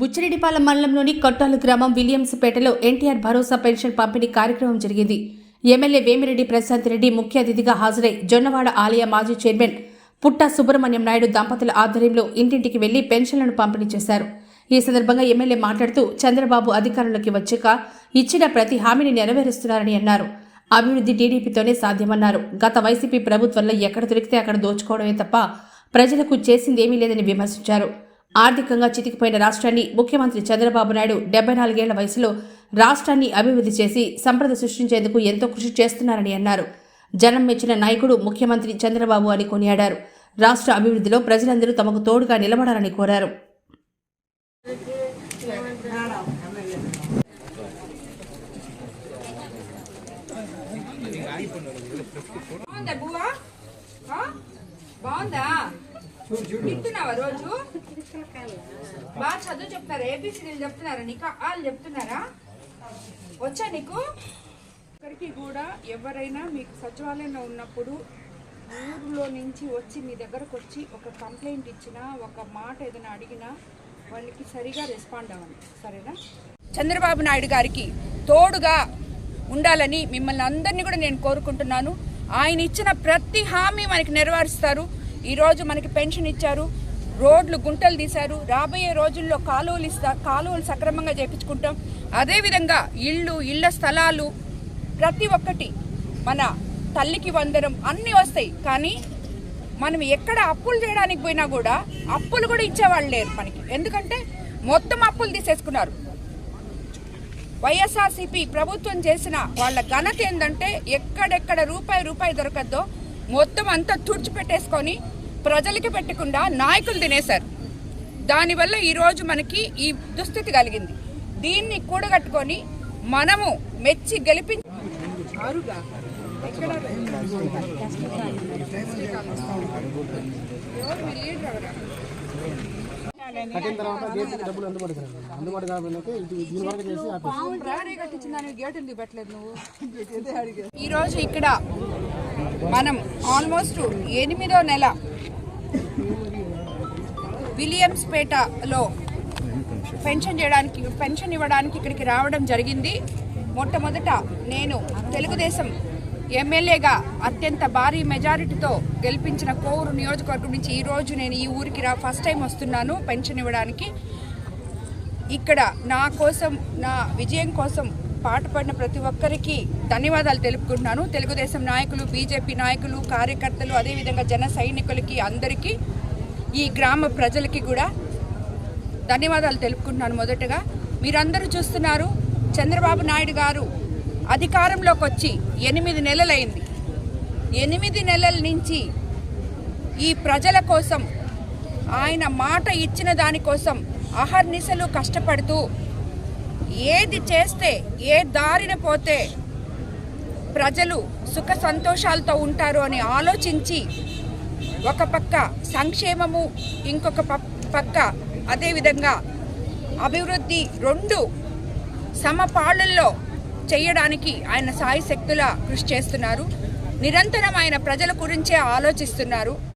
బుచ్చిరెడ్డిపాలెం మండలంలోని కొట్టాలు గ్రామం విలియమ్స్పేటలో ఎన్టీఆర్ భరోసా పెన్షన్ పంపిణీ కార్యక్రమం జరిగింది. ఎమ్మెల్యే వేమిరెడ్డి ప్రశాంత్ రెడ్డి ముఖ్య అతిథిగా హాజరై జొన్నవాడ ఆలయ మాజీ చైర్మన్ పుట్ట సుబ్రహ్మణ్యం నాయుడు దంపతుల ఆధ్వర్యంలో ఇంటింటికి వెళ్ళి పెన్షన్లను పంపిణీ చేశారు. ఈ సందర్భంగా ఎమ్మెల్యే మాట్లాడుతూ చంద్రబాబు అధికారంలోకి వచ్చాక ఇచ్చిన ప్రతి హామీని నెరవేరుస్తున్నారని అన్నారు. అభివృద్ధి టీడీపీతోనే సాధ్యమన్నారు. గత వైసీపీ ప్రభుత్వంలో ఎక్కడ దొరికితే అక్కడ దోచుకోవడమే తప్ప ప్రజలకు చేసిందేమీ లేదని విమర్శించారు. ఆర్థికంగా చితికిపోయిన రాష్ట్రాన్ని ముఖ్యమంత్రి చంద్రబాబు నాయుడు డెబ్బై నాలుగేళ్ళ వయసులో రాష్ట్రాన్ని అభివృద్ధి చేసి సంపద సృష్టించేందుకు ఎంతో కృషి చేస్తున్నారని అన్నారు. జనం మెచ్చిన నాయకుడు ముఖ్యమంత్రి చంద్రబాబు అని కొనియాడారు. రాష్ట్ర అభివృద్ధిలో ప్రజలందరూ తమకు తోడుగా నిలబడాలని కోరారు. బాగుందా తింటున్నావా రోజు? బాగా చదువు చెప్తారా ఏబిసిడీలు చెప్తున్నారా నీకు? వాళ్ళు చెప్తున్నారా? వచ్చా నీకు? ఇక్కడికి కూడా ఎవరైనా మీకు సచివాలయంలో ఉన్నప్పుడు ఊరిలో నుంచి వచ్చి మీ దగ్గరకు వచ్చి ఒక కంప్లైంట్ ఇచ్చినా ఒక మాట ఏదైనా అడిగినా వాళ్ళకి సరిగా రెస్పాండ్ అవ్వండి సరేనా? చంద్రబాబు నాయుడు గారికి తోడుగా ఉండాలని మిమ్మల్ని అందరినీ కూడా నేను కోరుకుంటున్నాను. ఆయన ఇచ్చిన ప్రతి హామీ మనకి నెరవేరుస్తారు. ఈరోజు మనకి పెన్షన్ ఇచ్చారు రోడ్లు గుంటలు తీశారు రాబోయే రోజుల్లో కాలువలు ఇస్తా కాలువలు సక్రమంగా చేపించుకుంటాం. అదేవిధంగా ఇళ్ళు ఇళ్ళ స్థలాలు ప్రతి ఒక్కటి మన తల్లికి వందరం అన్నీ వస్తాయి. కానీ మనం ఎక్కడ అప్పులు చేయడానికి పోయినా కూడా అప్పులు కూడా ఇచ్చేవాళ్ళు లేరు మనకి. ఎందుకంటే మొత్తం అప్పులు తీసేసుకున్నారు. వైఎస్ఆర్సీపీ ప్రభుత్వం చేసిన వాళ్ళ ఘనత ఏంటంటే ఎక్కడెక్కడ రూపాయి రూపాయి దొరకద్దో మొత్తం అంతా తుడిచిపెట్టేసుకొని ప్రజలకి పెట్టకుండా నాయకులు తినేశారు. దానివల్ల ఈరోజు మనకి ఈ దుస్థితి కలిగింది. దీన్ని కూడగట్టుకొని మనము మెచ్చి గెలిపి కట్టిన తర్వాత గేట్ డబ్బులు అందుబాటు అందుబాటు దీని వరకు చేసి ఈ రోజు ఇక్కడ మనం ఆల్మోస్ట్ ఎనిమిదో నెల విలియమ్స్పేటలో పెన్షన్ చేయడానికి పెన్షన్ ఇవ్వడానికి ఇక్కడికి రావడం జరిగింది. మొట్టమొదట నేను తెలుగుదేశం ఎమ్మెల్యేగా అత్యంత భారీ మెజారిటీతో గెలిపించిన కోవూరు నియోజకవర్గం నుంచి ఈరోజు నేను ఈ ఊరికి రా ఫస్ట్ టైం వస్తున్నాను పెన్షన్ ఇవ్వడానికి. ఇక్కడ నా కోసం నా విజయం కోసం పాటుపడిన ప్రతి ఒక్కరికి ధన్యవాదాలు తెలుపుకుంటున్నాను. తెలుగుదేశం నాయకులు బీజేపీ నాయకులు కార్యకర్తలు అదేవిధంగా జన సైనికులకి అందరికీ ఈ గ్రామ ప్రజలకి కూడా ధన్యవాదాలు తెలుపుకుంటున్నాను మొదటగా. మీరందరూ చూస్తున్నారు చంద్రబాబు నాయుడు గారు అధికారంలోకి వచ్చి ఎనిమిది నెలలైంది. ఎనిమిది నెలల నుంచి ఈ ప్రజల కోసం ఆయన మాట ఇచ్చిన దానికోసం అహర్నిశలు కష్టపడుతూ ఏది చేస్తే ఏ దారిన పోతే ప్రజలు సుఖ సంతోషాలతో ఉంటారు అని ఆలోచించి ఒక పక్క సంక్షేమము ఇంకొక ప- పక్క అదేవిధంగా అభివృద్ధి రెండు సమపాళ్ళల్లో చేయడానికి ఆయన సాయి శక్తుల కృషి చేస్తున్నారు. నిరంతరం ఆయన ప్రజల గురించే ఆలోచిస్తున్నారు.